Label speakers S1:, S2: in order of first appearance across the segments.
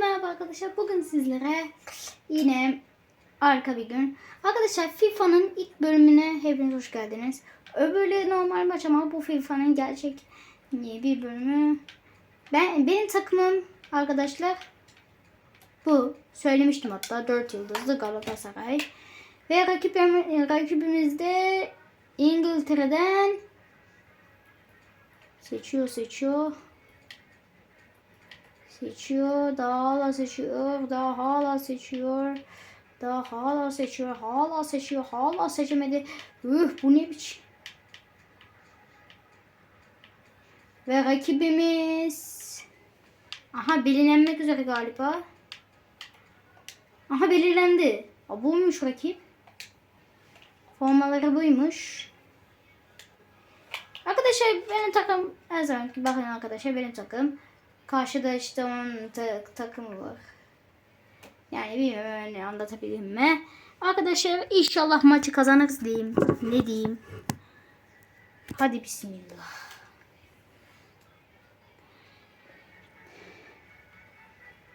S1: merhaba arkadaşlar. Bugün sizlere yine arka bir gün. Arkadaşlar FIFA'nın ilk bölümüne hepiniz hoş geldiniz. Öbürleri normal maç ama bu FIFA'nın gerçek bir bölümü. Ben benim takımım arkadaşlar bu. Söylemiştim hatta 4 yıldızlı Galatasaray. Ve rakip, rakibimiz de İngiltere'den seçiyor seçiyor. Seçiyor, daha hala seçiyor, daha hala seçiyor. Daha hala seçiyor, hala seçiyor, hala seçemedi. Üh bu ne biçim. Ve rakibimiz Aha belirlenmek üzere galiba. Aha belirlendi. Aa, buymuş rakip. Formaları buymuş. Arkadaşlar benim takım her bakın arkadaşlar benim takım. Karşıda işte onun ta- takımı var. Yani bilmiyorum öyle anlatabildim mi? Arkadaşlar inşallah maçı kazanırız diyeyim. Ne diyeyim? Hadi bismillah.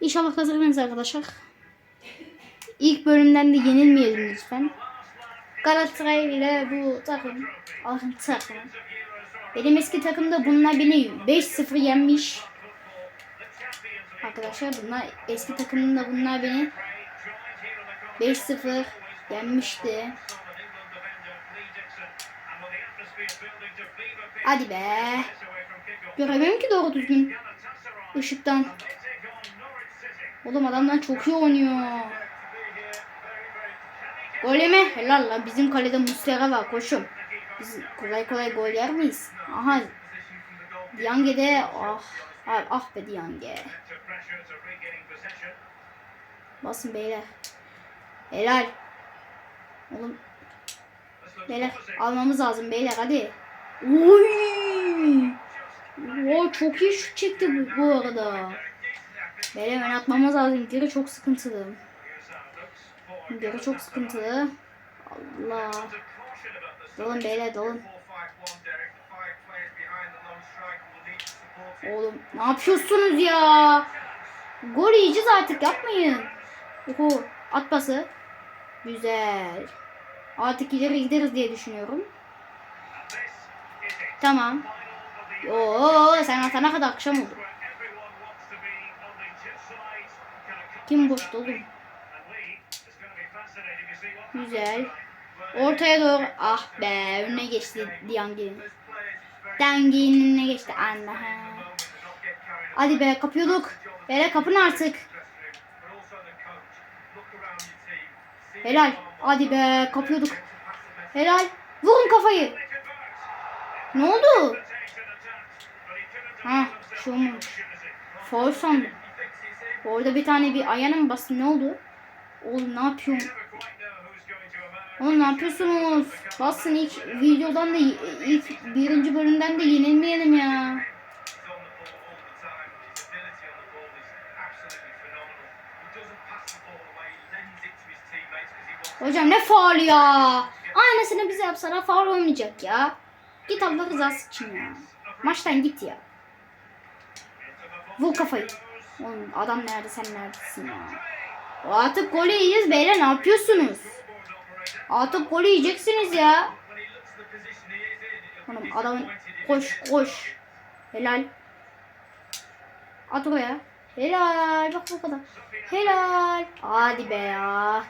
S1: İnşallah kazanırız arkadaşlar. İlk bölümden de yenilmeyelim lütfen. Galatasaray ile bu takım altın takım. Benim eski takımda bunlar beni 5-0 yenmiş. Arkadaşlar bunlar eski takımında bunlar beni 5-0 yenmişti. Hadi be. Göremiyorum ki doğru düzgün. Işıktan. Oğlum adamlar çok iyi oynuyor. Gol mi? Helal la. Bizim kalede Muslera var koşum. Biz kolay kolay gol yer miyiz? Aha. Diange'de ah, ah, ah be Diange. Basın beyler. Helal. Oğlum. Beyler almamız lazım beyler hadi. Oy. Oo, çok iyi şut çekti bu, bu arada. Beyler ben atmamız lazım. Geri çok sıkıntılı. Geri çok sıkıntılı. Allah. Dolun beyler dolun. Oğlum ne yapıyorsunuz ya? Gol yiyeceğiz artık yapmayın. Oho at pası. Güzel. Artık ileri gideriz diye düşünüyorum. Tamam. Oo sen atana kadar akşam oldu. Kim boştu oğlum? Güzel. Ortaya doğru. Ah be önüne geçti Diangi'nin. Diangi'nin önüne geçti. Allah'ım. Hadi be kapıyorduk. Bere kapın artık. Helal. Hadi be kapıyorduk. Helal. Vurun kafayı. Ne oldu? Ha şu olmamış. Foul sandım. Orada bir tane bir ayağına mı bastın ne oldu? Oğlum ne yapıyorsun? Oğlum ne yapıyorsunuz? Basın ilk videodan da ilk birinci bölümden de yenilmeyelim ya. Hocam ne faul ya? Aynısını bize yapsana faul olmayacak ya. Git Allah rızası için ya. Maçtan git ya. Vur kafayı. Oğlum adam nerede sen neredesin ya? Artık gol yiyeceğiz beyler ne yapıyorsunuz? Artık gol yiyeceksiniz ya. Oğlum adamın koş koş. Helal. At oraya. Helal. Bak bu kadar. Helal. Hadi be ya.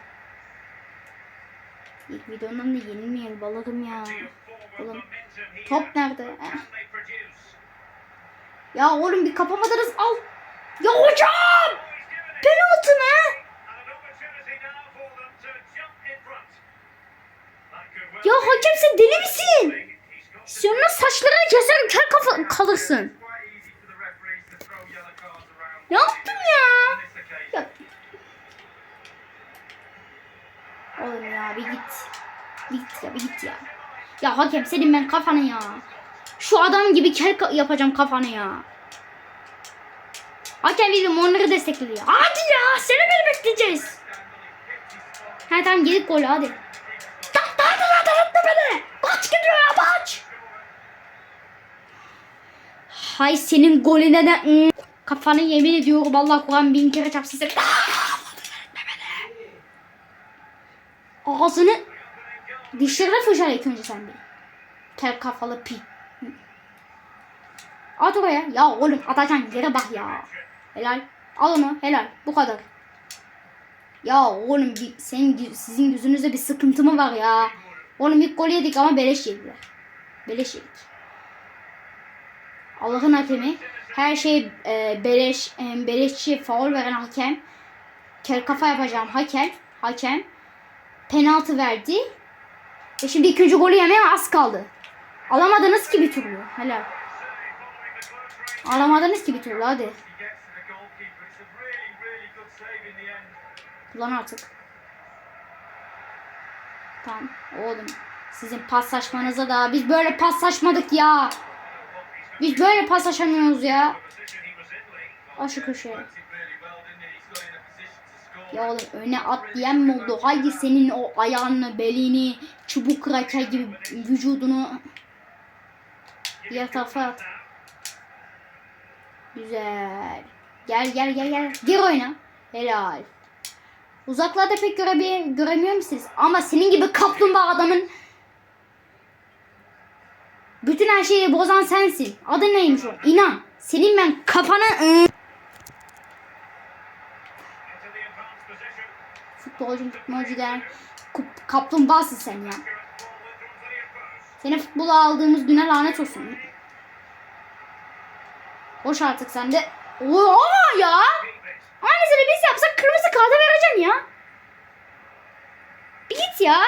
S1: İlk videondan da yenilmeyelim balırım ya. Oğlum top nerede? Ya oğlum bir kapamadınız al. Ya hocam! Penaltı mı? Ya hakem sen deli misin? Sonra saçlarını keserim kel kafa kalırsın. Ya hakem senin ben kafanı ya. Şu adam gibi kel yapacağım kafanı ya. Hakem bizim onları destekledi ya. Hadi ya seni beni bekleyeceğiz. Ha tamam gelip gol hadi. Tak tak tak tak tak beni. Kaç gidiyor ya kaç. Hay senin golüne de ım, Kafanı yemin ediyorum Allah Kur'an bin kere çarpsın seni. Ağzını dişlerine fırçala ilk önce sen bir. Kel kafalı pi. At oraya. Ya oğlum atacaksın yere bak ya. Helal. Al onu helal. Bu kadar. Ya oğlum senin, sizin yüzünüzde bir sıkıntı mı var ya? Oğlum ilk gol yedik ama beleş yediler. Beleş yedik. Allah'ın hakemi. Her şey e, beleş, e, beleşçi faul veren hakem. Kel kafa yapacağım hakem. Hakem. Penaltı verdi. Ve şimdi ikinci golü yemeye az kaldı. Alamadınız ki bir türlü. Helal. Alamadınız ki bir türlü hadi. Kullan artık. Tamam oğlum. Sizin paslaşmanıza da biz böyle paslaşmadık ya. Biz böyle paslaşamıyoruz ya. Al şu köşeye. Ya oğlum öne at diyen mi oldu? Haydi senin o ayağını, belini, çubuk kraker gibi vücudunu tarafa at. Güzel. Gel gel gel gel. Gir oyna. Helal. Uzaklarda pek görebilir, göremiyor musunuz? Ama senin gibi kaplumbağa adamın bütün her şeyi bozan sensin. Adın neymiş o? İnan. Senin ben kafana futbolcu futbolcu der. Kup- Kaplumbağasın sen ya. Seni futbola aldığımız güne lanet olsun. Boş artık sen de. Oo ya. Aynısını biz yapsak kırmızı kartı vereceğim ya. Bir git ya.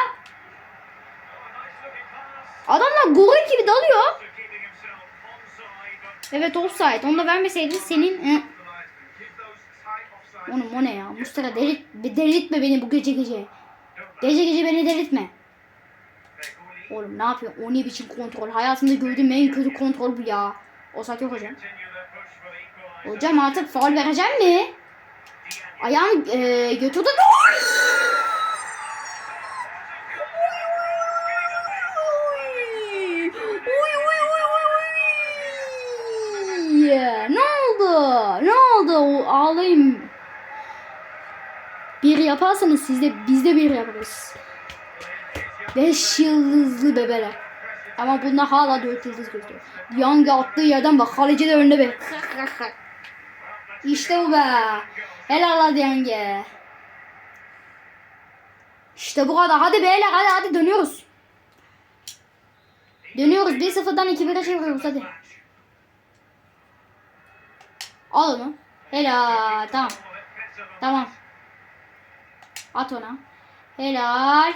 S1: Adamlar goril gibi dalıyor. Evet offside. Onu da vermeseydin senin... Hı.
S2: Keep those tight offside.
S1: Oğlum o ne ya? Mustafa delit, delirtme beni bu gece gece. Gece gece beni delirtme. Oğlum ne yapıyor? O ne biçim kontrol? Hayatımda gördüğüm en kötü kontrol bu ya. Offside yok hocam. Hocam artık faul vereceğim mi? Ayağım e, götürdü. Oy, oy, oy, oy, oy. Ne oldu? Ne oldu? O- Ağlayayım. Bir yaparsanız siz de biz de bir yaparız. Beş yıldızlı bebeler. Ama bunlar hala dört yıldız gözüküyor. Young attığı yerden bak kaleci de önde be. İşte bu be. Helal hadi yenge. İşte bu kadar. Hadi beyler hadi hadi dönüyoruz. Dönüyoruz. 1-0'dan 2-1'e çeviriyoruz hadi. Al onu. Helal. Tamam. Tamam. At ona. Helal.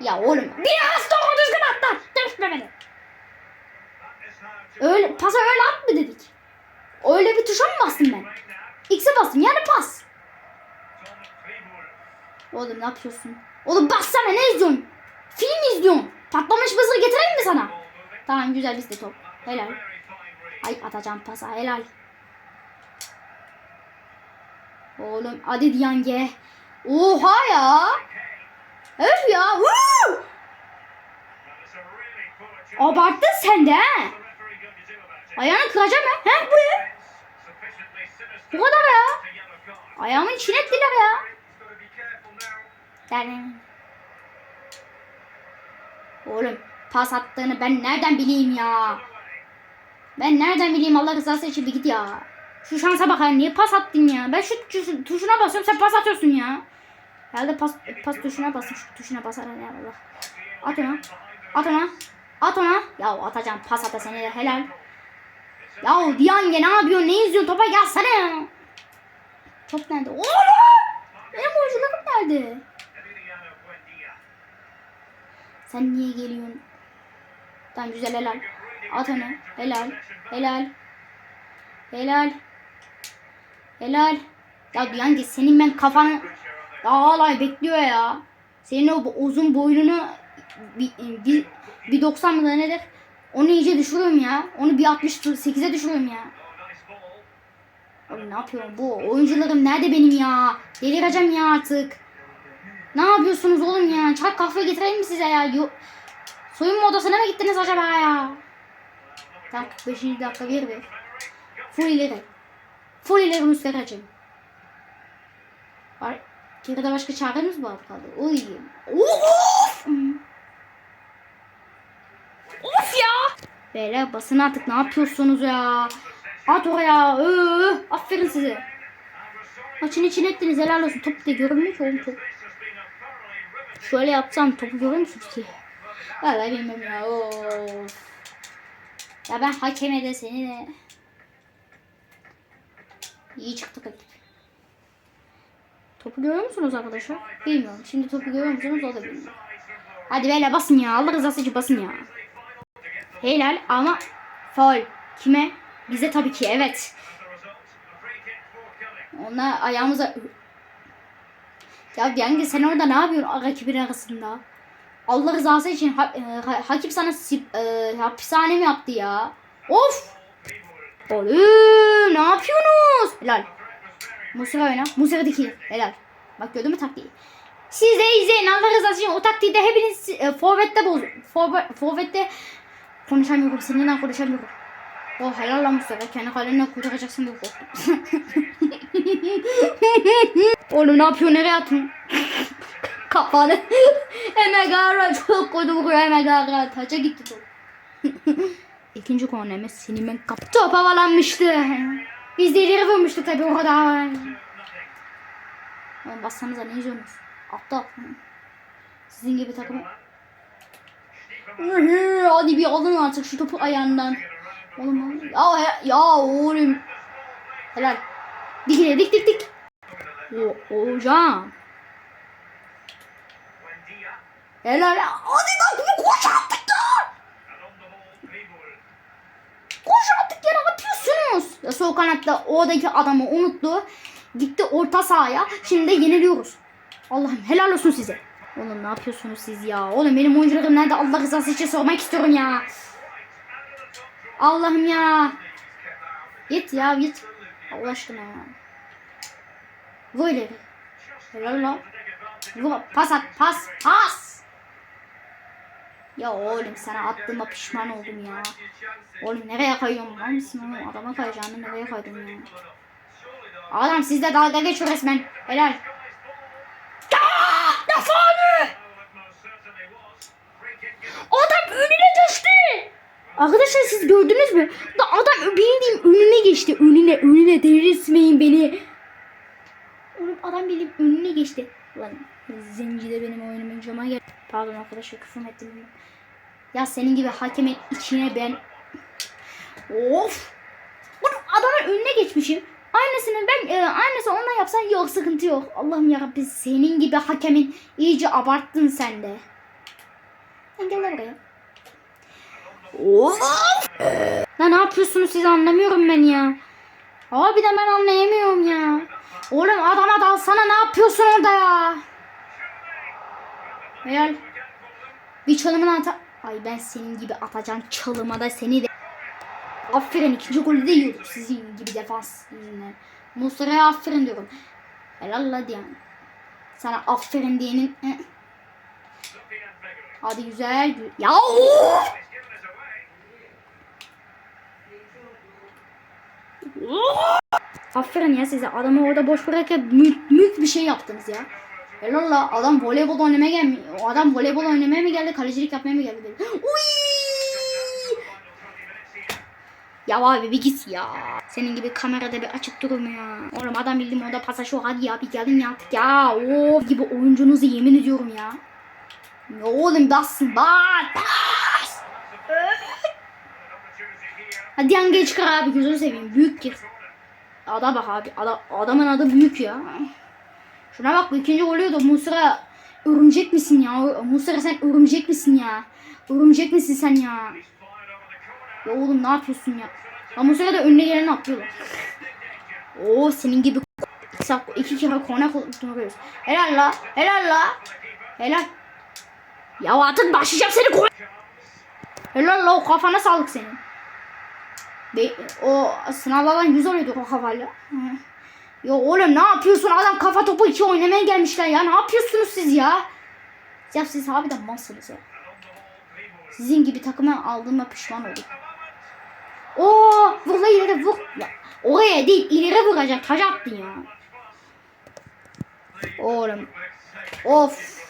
S1: Ya oğlum biraz doğru düzgün at lan. Düşme beni. Öyle, pasa öyle at mı dedik? Öyle bir tuşa mı bastım ben? X'e bastım yani pas. Oğlum ne yapıyorsun? Oğlum bassana ne izliyorsun? Film izliyorsun. Patlamış mısır getireyim mi sana? Tamam güzel bizde top. Helal. Ay atacağım pasa helal. Oğlum hadi Diyange. Oha ya. Öf ya. Woo! Abarttın sen de he. Ayağını kıracağım ha. He bu ya. Bu kadar ya. Ayağımın içine ettiler ya. Yani. Oğlum pas attığını ben nereden bileyim ya? Ben nereden bileyim Allah rızası için bir git ya. Şu şansa bak ya niye pas attın ya? Ben şu tuş- tuşuna basıyorum sen pas atıyorsun ya. Herhalde pas, pas tuşuna basın şu tuşuna basar Allah. At ona. At ona. At ona. Ya atacağım pas ata seni de helal. Ya Diyange ne yapıyorsun? Ne izliyorsun? Topa gelsene. Top nerede? Oğlum! Benim oyuncularım nerede? Sen niye geliyorsun? Tamam güzel helal. At onu. Helal. Helal. Helal. Helal. Ya Diyange senin ben kafanı ya hala bekliyor ya. Senin o uzun boynunu bir, bir, bir 90 mı nedir? Onu iyice düşürüyorum ya. Onu bir 68'e düşürüyorum ya. Oğlum ne yapıyorum bu? Oyuncularım nerede benim ya? Delireceğim ya artık. Ne yapıyorsunuz oğlum ya? Çay kahve getireyim mi size ya? Yo Soyunma odasına mı gittiniz acaba ya? Tamam 45. dakika bir ver. Full ileri. Full ileri Muslera'cığım. Var. Geride başka çaremiz var kaldı? Oy. Of! Of ya! Beyler basın artık ne yapıyorsunuz ya? At oraya. Öö, aferin size. Maçın içine ettiniz helal olsun. Top da görünmüyor ki oğlum top. Şöyle yapsam topu görür müsünüz ki? Vallahi bilmem ya. Of. Ya ben hakeme de seni de. İyi çıktık. Topu görüyor musunuz arkadaşlar? Bilmiyorum. Şimdi topu görüyor musunuz? O da bilmiyor. Hadi böyle basın ya. Allah rızası için basın ya. Helal ama faul. Kime? Bize tabii ki evet. Onlar ayağımıza... Ya Yenge sen orada ne yapıyorsun rakibin arasında? Allah rızası için ha, e, ha- hakim sana sip, e, hapishane mi yaptı ya? Of! Oğlum ne yapıyorsunuz? Helal. Musera oyna. Musera dikili. Helal. Bak gördün mü taktiği? Siz de izleyin Allah rızası için o taktiği de hepiniz e, forvette boz. Forvet, forvette konuşamıyorum. Seninle konuşamıyorum. Oh helal lan Mustafa. Kendi kalenden kurtaracaksın diye korktum. Oğlum ne yapıyor? Nereye atıyorsun? Kafanı. Emegara çok koydu bu Emegara. Taça gitti top. İkinci kornemiz Sinimen kapı. Top havalanmıştı. Biz de ileri vurmuştuk tabii o kadar. Oğlum bassanıza ne izliyorsunuz? Aptal. Sizin gibi takım. Hadi bir alın artık şu topu ayağından. Oğlum ya, ya, ya oğlum. Helal. Dik dik dik dik. O, hocam. Helal. Hadi bir koş artık da. Koş artık ya yapıyorsunuz? Ya sol kanatta oradaki adamı unuttu. Gitti orta sahaya. Şimdi de yeniliyoruz. Allah'ım helal olsun size. Oğlum ne yapıyorsunuz siz ya? Oğlum benim oyuncularım nerede? Allah rızası için sormak istiyorum ya. Allah'ım ya. Git ya git. Allah aşkına ya. Vur ileri. Helal lan. Vur. Pas at. Pas. Pas. Ya oğlum sana attığıma pişman oldum ya. Oğlum nereye kayıyorum lan mısın oğlum? Adama kayacağını nereye kaydım ya? Adam sizde dalga geçiyor resmen. Helal. Faulü? Adam önüne geçti. Arkadaşlar siz gördünüz mü? Da adam bildiğim önüne geçti. Önüne önüne delirtmeyin beni. Oğlum adam bildiğim önüne geçti. Lan zenci de benim oyunumun cama gel. Pardon arkadaşlar küfür ettim. Ya senin gibi hakemin içine ben... Of! Oğlum adamın önüne geçmişim. Aynısını ben e, aynısı ondan yapsan yok sıkıntı yok. Allah'ım yarabbim senin gibi hakemin iyice abarttın sen de. Sen gel buraya. Of! Lan ne yapıyorsunuz siz anlamıyorum ben ya. Abi de ben anlayamıyorum ya. Oğlum adama dalsana ne yapıyorsun orada ya? Helal. Bir çalımını ata... Ay ben senin gibi atacağım çalıma da seni de... Aferin ikinci golü de yiyorduk sizin gibi defans yüzünden. Muslera'ya aferin diyorum. Helal la diyen. Sana aferin diyenin... Hadi güzel. Ya! Aferin ya size. Adamı orada boş bırakıp mülk, mülk bir şey yaptınız ya. Helal la adam voleybol oynamaya gelmiyor. O adam voleybol oynamaya mı geldi, kalecilik yapmaya mı geldi? Dedi. Uy! Ya abi bir git ya. Senin gibi kamerada bir açık durmuyor. Oğlum adam bildim orada pasa şu hadi ya bir gelin ya artık ya. Of gibi oyuncunuzu yemin ediyorum ya. Ya oğlum bassın bas bas. Hadi yangaya çıkar abi gözünü seveyim. Büyük gir. Ada bak abi. Ada, adamın adı büyük ya. Şuna bak ikinci oluyor da Musra örümcek misin ya? Musra sen örümcek misin ya? Örümcek misin sen ya? Ya oğlum ne yapıyorsun ya? Ya Musra da önüne geleni atlıyorlar. Oo senin gibi iki, kere korna kullanıyoruz. Helal la. Helal la. Helal. Ya artık başlayacağım seni koy. Helal la o kafana sağlık senin. Be o sınavlardan yüz alıyordu o kafayla. Hı. Ya oğlum ne yapıyorsun? Adam kafa topu iki oynamaya gelmişler ya. Ne yapıyorsunuz siz ya? Ya siz harbiden malsınız ya. Sizin gibi takıma aldığıma pişman oldum. Oo, vur la ileri vur. Ya, Oraya değil ileri vuracak. Taç attın ya. Oğlum. Of.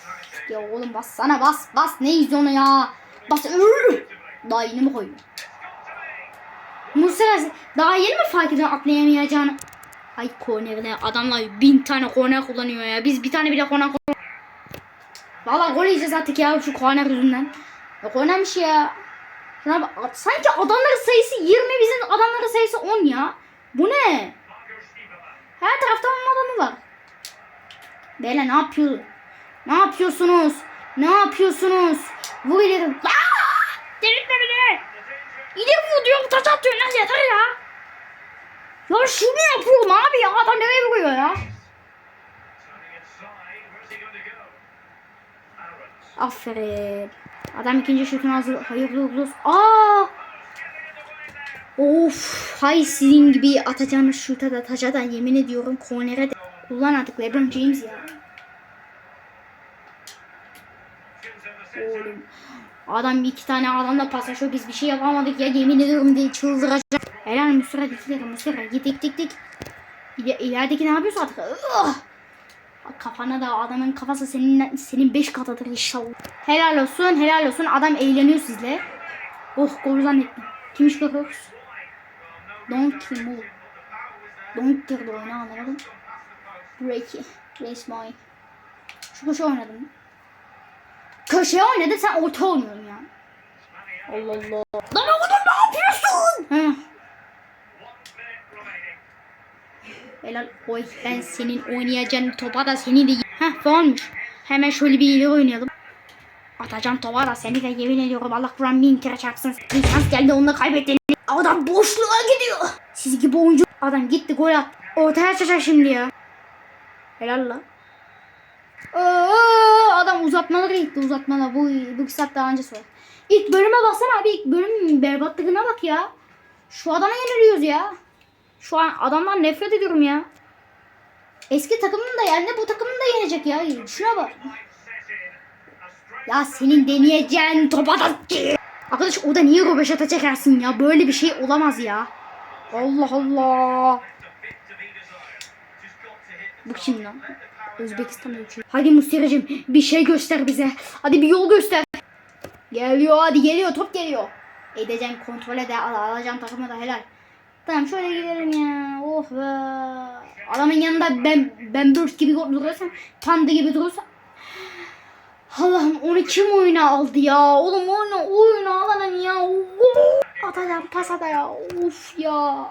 S1: Ya oğlum bas sana bas bas ne izliyorsun ya? Bas. Ürr! Daha yeni mi koydun? Muslera daha yeni mi fark ediyorsun atlayamayacağını? Ay kornerine adamlar bin tane korner kullanıyor ya. Biz bir tane bile korner kullan. Valla gol yiyeceğiz artık ya şu korner yüzünden. Ya kornermiş ya. Şuna bak. Sanki adamların sayısı 20 bizim adamların sayısı 10 ya. Bu ne? Her tarafta onun adamı var. Beyler ne yapıyor? Ne yapıyorsunuz? Ne yapıyorsunuz? Vur ileri. Delirtme beni. İleri vur diyorum taç atıyor lan yeter ya. Ya şunu yapıyorum abi ya adam nereye vuruyor ya? Aferin. Adam ikinci şutunu hazır. Hayırlı olsun. Aa! Of, hay sizin gibi atacağınız şuta da taca da yemin ediyorum kornere de kullan artık LeBron James ya. Oğlum. Adam iki tane adamla paslaşıyor biz bir şey yapamadık ya yemin ediyorum diye çıldıracak. Helal Müsra dikleri Müsra git dik dik dik. Ne yapıyorsa artık. Ugh! Kafana da adamın kafası senin senin 5 katıdır inşallah. Helal olsun helal olsun adam eğleniyor sizle. Oh gol zannettim. Kim iş bakıyoruz? Don kim oğlum? Don girdi oyuna anlamadım. Breaky. Race my. Şu köşe oynadım. Köşeye oynadı sen orta oynuyorsun ya. Allah Allah. Lan oğlum ne yapıyorsun? Hı. Helal. Oy ben senin oynayacağın topa da seni de... Heh faulmuş. Hemen şöyle bir ileri oynayalım. Atacağım topa da seni de yemin ediyorum Allah Kur'an bin kere çarpsın. Bir şans geldi onu da kaybettin. Adam boşluğa gidiyor. Siz gibi oyuncu. Adam gitti gol at. Ortaya açacak şimdi ya. Helal lan. Aa, adam uzatmalara gitti uzatmalar. Bu, bu iki saat daha öncesi var. İlk bölüme baksana abi ilk bölüm berbatlığına bak ya. Şu adama yeniliyoruz ya. Şu an adamdan nefret ediyorum ya. Eski takımın da yani bu takımın da yenecek ya. Şuna bak. Ya senin deneyeceğin topa da... Arkadaş o da niye robeşata çekersin ya? Böyle bir şey olamaz ya. Allah Allah. Bu kim lan? Özbekistan ölçüyor. Hadi Mustiracım bir şey göster bize. Hadi bir yol göster. Geliyor hadi geliyor top geliyor. Edeceğim kontrole de al, alacağım takımı da helal. Tamam şöyle gidelim ya. Oh be. Adamın yanında ben ben Bird gibi duruyorsam, panda gibi duruyorsam. Allah'ım onu kim oyuna aldı ya? Oğlum oyunu oyunu alanın ya. Atacağım pas at ya. Of ya.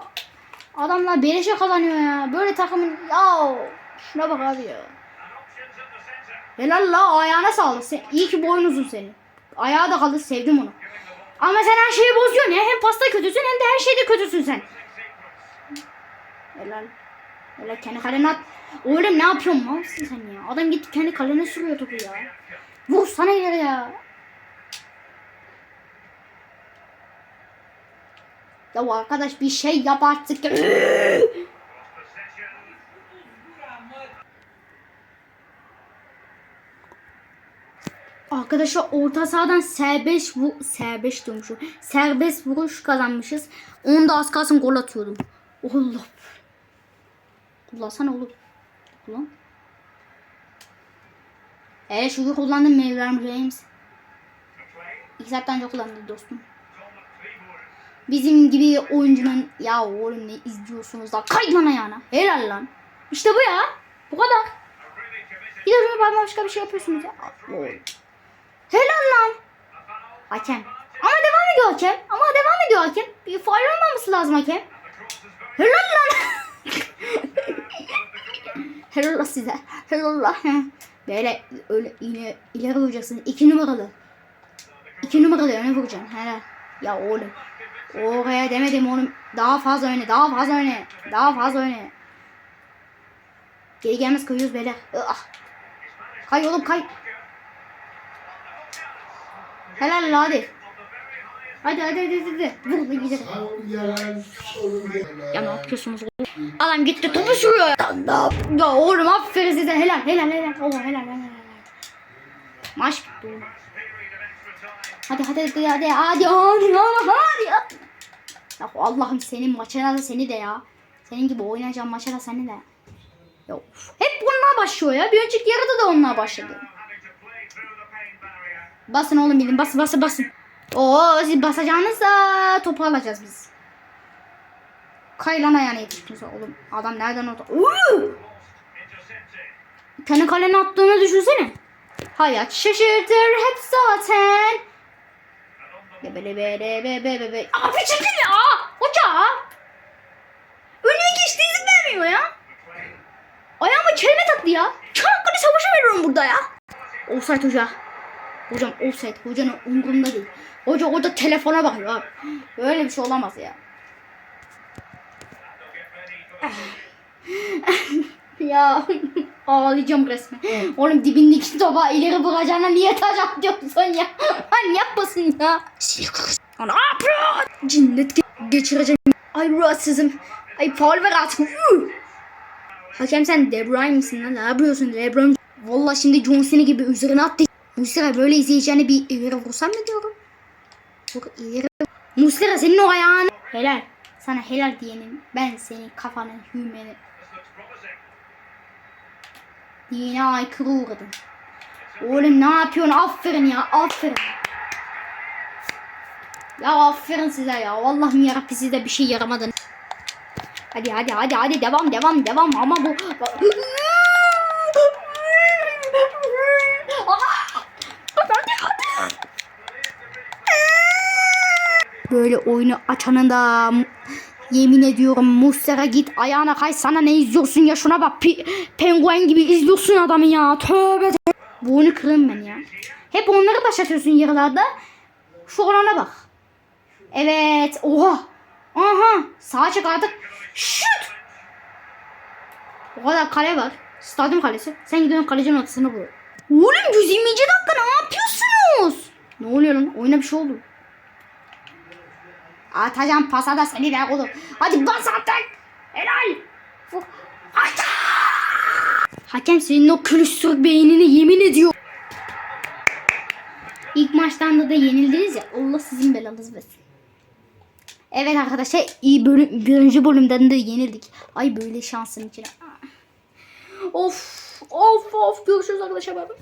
S1: Adamlar beleşe kazanıyor ya. Böyle takımın ya. Şuna bak abi ya. Helal la ayağına sağlık. Sen, iyi ki boyun uzun senin. Ayağı da kaldı sevdim onu. Ama sen her şeyi bozuyorsun ya. Hem pasta kötüsün hem de her şeyde kötüsün sen. Helal. Helal kendi kalene at. Oğlum ne yapıyorsun lan sen ya? Adam gitti kendi kalene sürüyor topu ya. Vur sana yere ya. Ya arkadaş bir şey yap artık. Arkadaşlar orta sahadan serbest vu serbest diyormuşum. Serbest vuruş kazanmışız. Onu da az kalsın gol atıyordum. Allah. Kullansana oğlum. Kullan. Evet şunu kullandım Mevlam James. İki saatten önce kullandım dostum. Bizim gibi oyuncunun ya oğlum ne izliyorsunuz da kay lan ayağına. Helal lan. İşte bu ya. Bu kadar. Bir de şöyle başka bir şey yapıyorsunuz ya. Helal lan. Hakem. Ama devam ediyor hakem. Ama devam ediyor hakem. Bir faul olmaması lazım hakem. Helal lan. Helal la size. Helal la. Böyle öyle yine ileri vuracaksın. İki numaralı. İki numaralı öne vuracaksın. Helal. Ya oğlum. Oraya demedim oğlum. Daha fazla öne. Daha fazla öne. Daha fazla öne. Geri gelmez koyuyoruz beyler. Ah. Kay oğlum kay. Helal la hadi. Hadi hadi hadi hadi. Da gidelim. Ya ne yapıyorsunuz oğlum? Adam gitti topu sürüyor. Ya, ya oğlum aferin size. Helal helal helal. Oo helal helal helal. Maç bitti oğlum. Hadi hadi hadi hadi hadi hadi hadi hadi ya. Allah'ım senin maçına da seni de ya. Senin gibi oynayacağım maça da seni de. Ya of, hep bununla başlıyor ya. Bir önceki yarıda da onunla başladı. Basın oğlum bilin basın basın basın. Oo siz basacağınızda topu alacağız biz. Kaylan ayağına yetiştiniz oğlum. Adam nereden orada? Kendi kalene attığını düşünsene. Hayat şaşırtır hep zaten. Bebe bebe bebe bebe bebe. Abi çekil ya. Hoca. Önüme geçti izin vermiyor ya. Ayağıma kelime taktı ya. Çanakkale savaşı veriyorum burada ya. Offside hoca. Hocam offside. Hocanın umurunda değil. Hoca orada telefona bakıyor abi. Böyle bir şey olamaz ya.
S2: The
S1: Ya ağlayacağım resmen. Oğlum dibindeki topa ileri vuracağına niye taş atıyorsun ya? Hani yapmasın ya. Ya Ne yapıyor? Cinnet ge- geçireceğim. Ay rahatsızım. Ay faul ver artık. Hakem sen De Bruyne misin lan? Ne yapıyorsun De Bruyne? Valla şimdi John Cena gibi üzerine attı. Muslera böyle izleyeceğini bir ileri vursam mı diyorum? Çok ileri. Muslera senin o ayağını. Helal. Sana helal diyenin ben senin kafanı hümeni. Dine aykırı uğradın. Oğlum ne yapıyorsun? Aferin ya. Aferin. Ya aferin size ya. Vallahi yarabbim size bir şey yaramadın. Hadi hadi hadi hadi devam devam devam ama bu Hadi, hadi. Böyle oyunu açanın da yemin ediyorum Muslera git ayağına kay sana ne izliyorsun ya şuna bak Pi- penguen gibi izliyorsun adamı ya tövbe de. Bunu kırın ben ya. Hep onları başlatıyorsun yarılarda. Şu olana bak. Evet oha. Aha sağa çık artık. Şut. O kadar kale var. Stadyum kalesi. Sen gidiyorsun kalecinin ortasını bul. Oğlum 120. dakika ne yapıyorsunuz? Ne oluyor lan? Oyuna bir şey oldu. Atacağım pasa da seni ver oğlum. Hadi bas artık. Helal. Ata! Hakem senin o külüstür beynini yemin ediyor. İlk maçtan da da yenildiniz ya. Allah sizin belanız versin. Evet arkadaşlar iyi bölüm, birinci bölümden de yenildik. Ay böyle şansın içine. Of of of görüşürüz arkadaşlar. Bye.